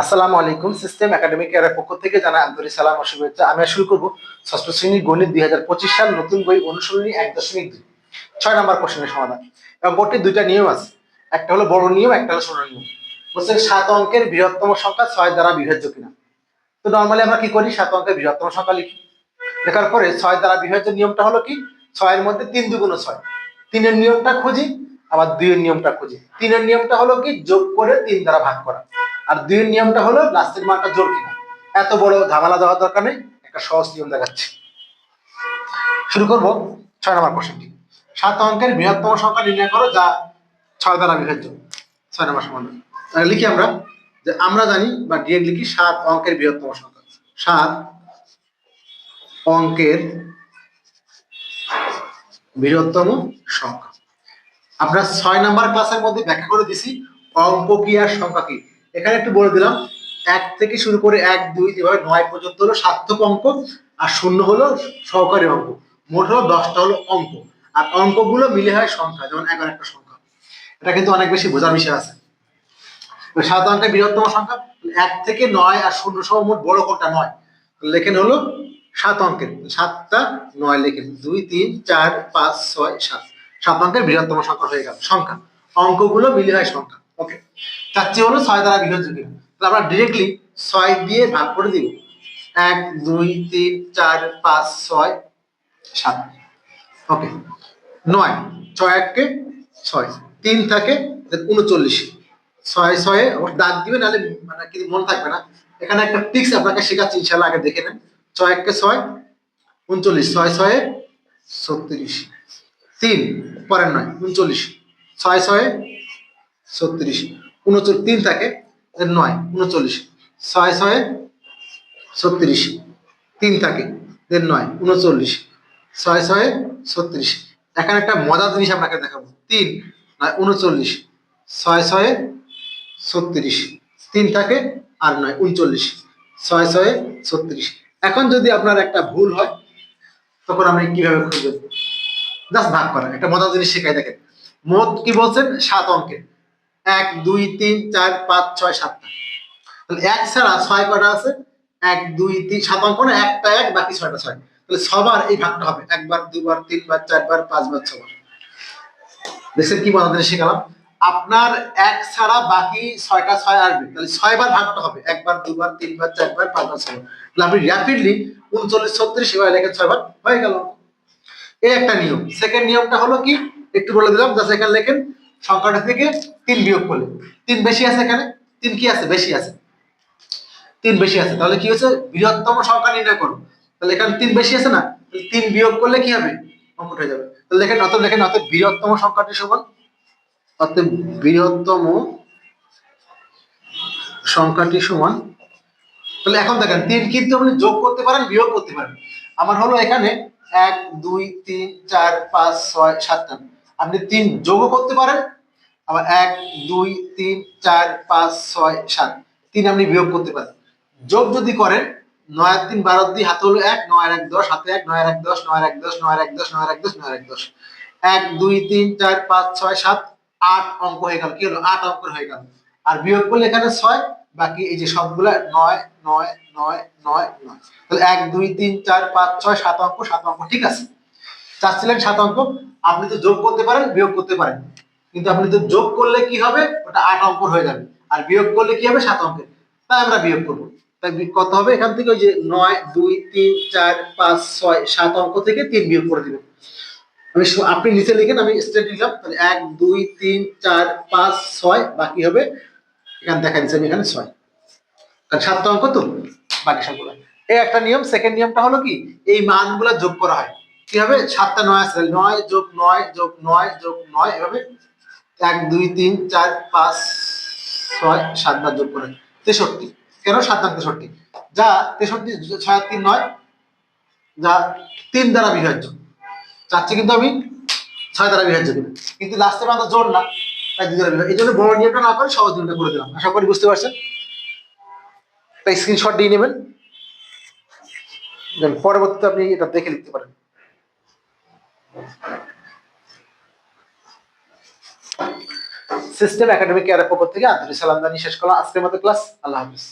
আসসালামু আলাইকুম system academic এর পক্ষ থেকে জানা আন্তরিক সালাম ও শুভেচ্ছা। আমি শুরু করব ষষ্ঠ শ্রেণির গণিত দুই হাজার পঁচিশ সাল নতুন বই অনুসরণী এক দশমিক দুই। ছয় নম্বর কোশ্চেনের সমাধান। এবং বোর্ডটির দুইটা নিয়ম আছে। একটা হলো বড় নিয়ম, একটা হলো ছোট নিয়ম। বলছে সাত অঙ্কের বৃহত্তম সংখ্যা ছয় দ্বারা বিভাজ্য কিনা। তো নর্মালি আমরা কি করি? সাত অঙ্কের বৃহত্তম সংখ্যা লিখি। লেখার পরে ছয় দ্বারা বিভাজ্য নিয়মটা হলো কি? ছয়ের মধ্যে তিন দুগুণ ছয়। তিনের নিয়মটা খুঁজি, আবার দুইয়ের নিয়মটা খুঁজি। তিনের নিয়মটা হলো কি? যোগ করে তিন দ্বারা ভাগ করা। আর দুইয়ের নিয়মটা হলো লাস্টের মানটা জোর কিনা। এত বড় ঝামেলা দেওয়ার দরকার নেই, একটা সহজ নিয়ম দেখাচ্ছি। শুরু করব ছয় নম্বর কোশ্চেনটি সাত অঙ্কের বৃহত্তম সংখ্যা নির্ণয় করো যা ছয় দ্বারা বিভাজ্য ছয় নম্বর সমাধান লিখি আমরা যে আমরা জানি বা ডিরেক্ট লিখি সাত অঙ্কের বৃহত্তম সংখ্যা। সাত অঙ্কের বৃহত্তম সংখ্যা। আমরা ছয় নাম্বার ক্লাসের মধ্যে ব্যাখ্যা করে দিছি, অঙ্ক কি আর সংখ্যা কি? এখানে একটু বলে দিলাম, এক থেকে শুরু করে এক, দুই এভাবে নয় পর্যন্ত হলো সার্থক অঙ্ক, আর শূন্য হলো সহকারী অঙ্ক। মোট হলো দশটা হলো অঙ্ক, আর অঙ্কগুলো মিলে হয় সংখ্যা, যেমন এগারো একটা সংখ্যা। এটা কিন্তু অনেক বেশি বোঝার বিষয় আছে। সাত অঙ্কের বৃহত্তম সংখ্যা, এক থেকে নয় আর শূন্য সহ মোট বড় কোনটা? নয়। লেখেন হলো সাত অঙ্কের, সাতটা নয় লেখেন, দুই, তিন, চার, পাঁচ, ছয়, সাত। সাত অঙ্কের বৃহত্তম সংখ্যা হয়ে গেল, সংখ্যা। অঙ্কগুলো মিলে হয় সংখ্যা। ওকে চারটি হলো ছয় দ্বারা বিভাজ্য কিনা তাহলে আমরা ডিরেক্টলি ছয় দিয়ে ভাগ করে দিব। এক, দুই, তিন, চার, পাঁচ, ছয়, সাত। ওকে নয়, ছয় এককে ছয়। তিন থাকে উনচল্লিশ। ছয়, ছয়ে আবার দাগ দিবে, নাহলে মানে কিন্তু মনে থাকবে না। এখানে একটা টিক্স আপনাকে শেখাচ্ছি ইনশাল্লাহ আগে দেখে নেন। ছয় এককে ছয়, উনচল্লিশ। ছয়, ছয়ে ছত্রিশ। তিন, পরের নয়, উনচল্লিশ। ছয়, ছয়ে ছত্রিশ, উনচল্লিশ, তিন থাকে নয়, উনচল্লিশ, ছয়, ছয়ে, ছত্রিশ, তিন থাকে, এর নয়, উনচল্লিশ, ছয়, ছয়ে, ছত্রিশ। এখানে একটা মজার জিনিস আপনাকে দেখাবো, তিন, নয়, উনচল্লিশ, ছয়, ছয়ে, ছত্রিশ, তিন থাকে আর নয়, উনচল্লিশ, ছয়, ছয়ে, ছত্রিশ। এখন যদি আপনার একটা ভুল হয়, তখন আপনি কীভাবে খুঁজবেন? জাস্ট ভাগ করেন, একটা মজার জিনিস শেখাই দেখেন। মোট কি বলছেন? সাত অঙ্কের। এক, দুই, তিন, চার, পাঁচ, ছয় সাতটা তাহলে এক ছাড়া ছয় কটা আছে? এক, দুই, তিন, সাত অঙ্ক না, একটা এক, বাকি ছয়টা ছয়। তাহলে ছবার এই ভাগটা হবে। একবার, দুবার, তিনবার, চারবার, পাঁচবার ছবার দেখছেন কি জিনিস শেখালাম? আপনার এক ছাড়া বাকি ছয়টা ছয় আসবে। তাহলে ছয়বার ভাগটা হবে। একবার, দুবার, তিনবার, চারবার, পাঁচবার, ছয়বার। তাহলে আপনি র্যাপিডলি উনচল্লিশ, ছত্রিশ এবার লেখেন ছয়বার। হয়ে গেল। এই একটা নিয়ম। সেকেন্ড নিয়মটা হলো কি? একটু বলে দিলাম জাস্ট এখানে লেখেন। সংখ্যাটা থেকে তিন বিয়োগ করলে। তিন বেশি আছে এখানে, তিন কি আছে? বেশি আছে। তিন বেশি আছে। তাহলে কি হচ্ছে বৃহত্তম সংখ্যা নির্ণয় করো। তাহলে এখানে তিন বেশি আছে না? তিন বিয়োগ করলে কি হবে? অঙ্ক হয়ে যাবে। তাহলে দেখেন অত দেখেন অত বৃহত্তম সংখ্যাটি সমান। অর্থাৎ বৃহত্তম সংখ্যাটি সমান। তাহলে এখন দেখেন, তিন কিন্তু আপনি যোগ করতে পারেন, বিয়োগ করতে পারেন। আমার হলো এখানে এক, দুই, তিন, চার, পাঁচ, ছয়, সাতটা। আপনি তিন যোগও করতে পারেন। আবার এক, দুই, তিন, চার, পাঁচ, ছয়, সাত, তিন আপনি বিয়োগ করতে পারেন। যোগ যদি করেন, নয় আর তিন বারো দুই হাতে হলো এক, নয় এক দশ, হাতে এক, নয় এক দশ, নয় এক দশ, নয় এক দশ, নয় এক দশ, নয় এক দশ। এক, দুই, তিন, চার, পাঁচ, ছয়, সাত, আট অঙ্ক হয়ে গেল। কি হলো? আট অঙ্ক হয়ে গেল। আর বিয়োগ করলে এখানে ছয়, বাকি এই যে সবগুলা নয় নয় নয় নয় নয়। তাহলে এক, দুই, তিন, চার, পাঁচ, ছয়, সাত অঙ্ক সাত অঙ্ক ঠিক আছে? চাচ্ছিলেন সাত অঙ্ক আপনি তো যোগ করতে পারেন, বিয়োগ করতে পারেন। কিন্তু আপনি তো যোগ করলে কি হবে? ওটা আট অঙ্ক হয়ে যাবে। আর বিয়োগ করলে কি হবে? সাত অঙ্কের। তাই আমরা বিয়োগ করব। তাই কত হবে এখান থেকে ওই যে নয়, দুই, তিন, চার, পাঁচ, ছয়, সাত অঙ্ক থেকে তিন বিয়োগ করে দিবেন। আমি আপনি নিচে লিখেন, আমি স্টেট লিখলাম তাহলে এক, দুই, তিন, চার, পাঁচ, ছয়, বাকি হবে এখানে দেখা দিচ্ছে আমি এখানে ছয়। কারণ সাতটা অঙ্ক তো বাকি সবগুলো। এই একটা নিয়ম, সেকেন্ড নিয়মটা হলো কি? এই মানগুলা যোগ করা হয়। কি হবে? সাতটা নয় আছে নয় যোগ নয় যোগ নয় যোগ নয়, এভাবে এক, দুই, তিন, চার, পাঁচ, ছয় সাতবার যোগ করে। তেষট্টি। কেন সাত তেষট্টি? যা তেষট্টি, ছয় তিন, নয়, যা তিন দ্বারা বিভাজ্য। চাচ্ছি কিন্তু আমি ছয় দ্বারা বিভাজ্য কিনা কিন্তু লাস্টে আমাদের জোর না, তাই দুই দ্বারা এই জন্য বড় নিয়মটা না করে সহজ নিয়মটা করে দিলাম। আশা করি বুঝতে পারছেন? তাই স্ক্রিনশট দিয়ে নেবেন। পরবর্তীতে আপনি এটা দেখে লিখতে পারেন। সিস্টেম একাডেমিক কেয়ারের পক্ষ থেকে আন্তরিক সালাম জানিয়ে শেষ করলাম। আজকের মতো ক্লাস আল্লাহ হাফিজ।